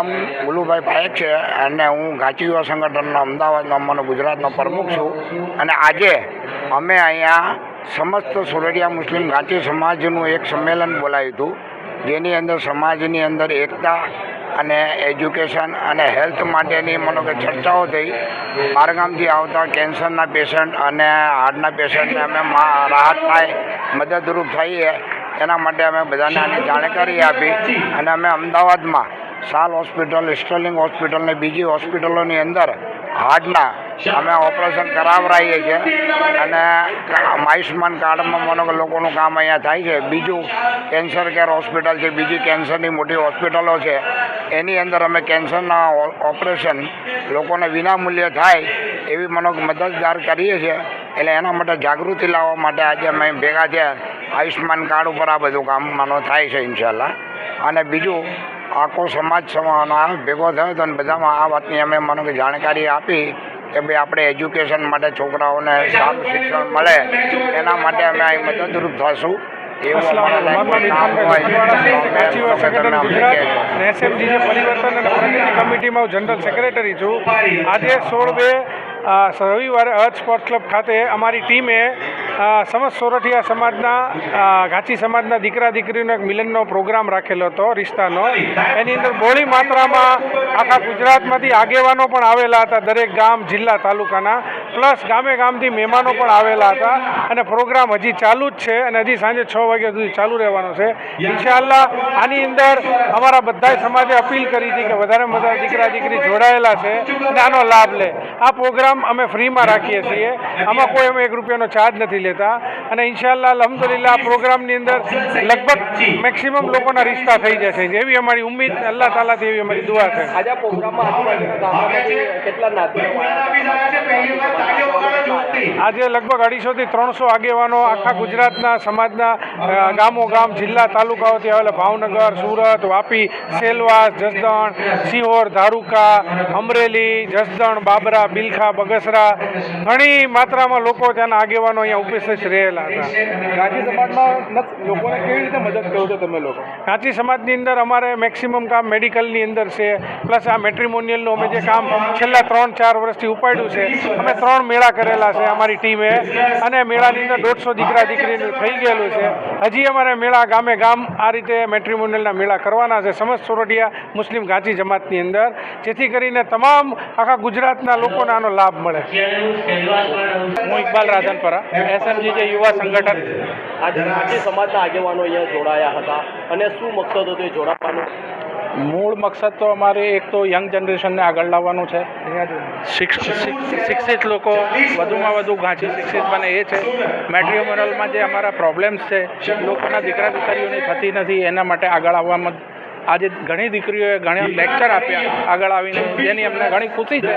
નામ ગુલુભાઈ પાયક છે અને હું ઘાંચી યુવા સંગઠનનો અમદાવાદનો અમારો ગુજરાતનો પ્રમુખ છું. અને આજે અમે અહીંયા સમસ્ત સુરડિયા મુસ્લિમ ઘાંચી સમાજનું એક સંમેલન બોલાવ્યું હતું, જેની અંદર સમાજની અંદર એકતા અને એજ્યુકેશન અને હેલ્થ માટેની મનો કે ચર્ચાઓ થઈ. બહારગામથી આવતા કેન્સરના પેશન્ટ અને હાર્ટના પેશન્ટને અમે રાહત થાય, મદદરૂપ થઈએ, એના માટે અમે બધાને આની જાણકારી આપી. અને અમે અમદાવાદમાં સાલ હોસ્પિટલ, સ્ટર્લિંગ હોસ્પિટલ ને બીજી હોસ્પિટલોની અંદર હાર્ટના અમે ઓપરેશન કરાવરાઈએ છીએ. અને આયુષ્યમાન કાર્ડમાં માનો લોકોનું કામ અહીંયા થાય છે. બીજું કેન્સર કેર હોસ્પિટલ છે, બીજી કેન્સરની મોટી હોસ્પિટલો છે. એની અંદર અમે કેન્સરના ઓપરેશન લોકોને વિનામૂલ્યે થાય એવી મનો મદદગાર કરીએ છીએ. એટલે એના માટે જાગૃતિ લાવવા માટે આજે અમે ભેગા થયા. આયુષ્યમાન કાર્ડ ઉપર આ બધું કામ માનો થાય છે, ઇન્શાલ્લાહ. અને બીજું આખો સમાજ સમાના ભેગો થયો હતો અને બધામાં આ વાતની અમે મને જાણકારી આપી કે ભાઈ આપણે એજ્યુકેશન માટે છોકરાઓને સારું શિક્ષણ મળે એના માટે અમે અહીં મદદરૂપ થશું. એસએમજી પરિવર્તન અને પ્રગતિ કમિટીમાં હું જનરલ સેક્રેટરી છું. આજે સોળ બે રવિવારે અર્થ સ્પોર્ટ્સ ક્લબ ખાતે અમારી ટીમે સમસ્ત સોરઠિયા સમાજના ઘાચી સમાજના દીકરા દીકરીનો એક મિલનનો પ્રોગ્રામ રાખેલો હતો, રિશ્તાનો. એની અંદર બહોળી માત્રામાં આખા ગુજરાતમાંથી આગેવાનો પણ આવેલા હતા, દરેક ગામ, જિલ્લા, તાલુકાના. પ્લસ ગામે ગામથી મહેમાનો પણ આવેલા હતા અને પ્રોગ્રામ હજી ચાલુ જ છે અને હજી સાંજે છ વાગ્યા સુધી ચાલુ રહેવાનો છે. ઇન્શાઅલ્લાહ, આની અંદર અમારા બધા સમાજે અપીલ કરી હતી કે વધારે વધારે દીકરા દીકરી જોડાયેલા છે અને આનો લાભ લે. આ પ્રોગ્રામ અમે ફ્રીમાં રાખીએ છીએ. આમાં કોઈ અમે એક રૂપિયાનો ચાર્જ નથી લેતા. અને ઇન્શાલ્લાહ અલહમદુલિલ્લાહ આ પ્રોગ્રામની અંદર લગભગ મેક્સિમમ લોકોના રિશ્તા થઈ જશે. એવી અમારી ઉમ્મીદ અલ્લાહ તાલાથી એવી અમારી દુઆ છે. આજે લગભગ અઢીસોથી ત્રણસો આગેવાનો આખા ગુજરાતના સમાજના ગામો ગામ જિલ્લા તાલુકાઓથી આવેલા. ભાવનગર સુરત વાપી સેલવાસ જસદણ સિહોર ધારુકા અમરેલી જસદણ બાબરા બિલખા બગસરા ઘણી માત્રામાં લોકો ત્યાંના આગેવાનો અહીંયા ઉપસ્થિત રહેલા હતા. ગાંધી સમાજમાં લોકોને કેવી રીતે મદદ કરો છો તમે લોકો? ગાંધી સમાજની અંદર અમારે મેક્સિમમ કામ મેડિકલની અંદર છે પ્લસ આ મેટ્રિમોનિયલનું અમે જે કામ છેલ્લા ત્રણ ચાર વર્ષથી ઉપાડ્યું છે અમે ત્રણ મેળા કરેલા છે અમારી ટીમે. અને મેળાની અંદર દોઢસો દીકરા દીકરીનું થઈ ગયેલું છે. હજી અમારે મેળા ગામે ગામ આ રીતે મેટ્રિમોનિયલના મેળા કરવાના છે. સમસ્ત સોરઠિયા મુસ્લિમ ગાંચી જમાતની અંદર. જેથી કરીને તમામ આખા ગુજરાતના લોકોને આનો લાભ મળે. હું ઇકબાલ રાધનપરા એસએમજી જે યુવા સંગઠન. આજે સમાજના આગેવાનો અહીંયા જોડાયા હતા અને શું મકસદ હતો એ જોડાવાનો? મૂળ મકસદ તો અમારે એક તો યંગ જનરેશનને આગળ લાવવાનું છે. શિક્ષ- શિક્ષ- શિક્ષિત લોકો વધુમાં વધુ ગાંચી શિક્ષિત બને એ છે. મેટ્રિમોનલમાં જે અમારા પ્રોબ્લેમ્સ છે લોકોના દીકરા દીકરીઓની થતી નથી એના માટે આગળ આવવામાં આજે ઘણી દીકરીઓએ ઘણા લેક્ચર આપ્યા આગળ આવીને જેની અમને ઘણી ખુશી છે.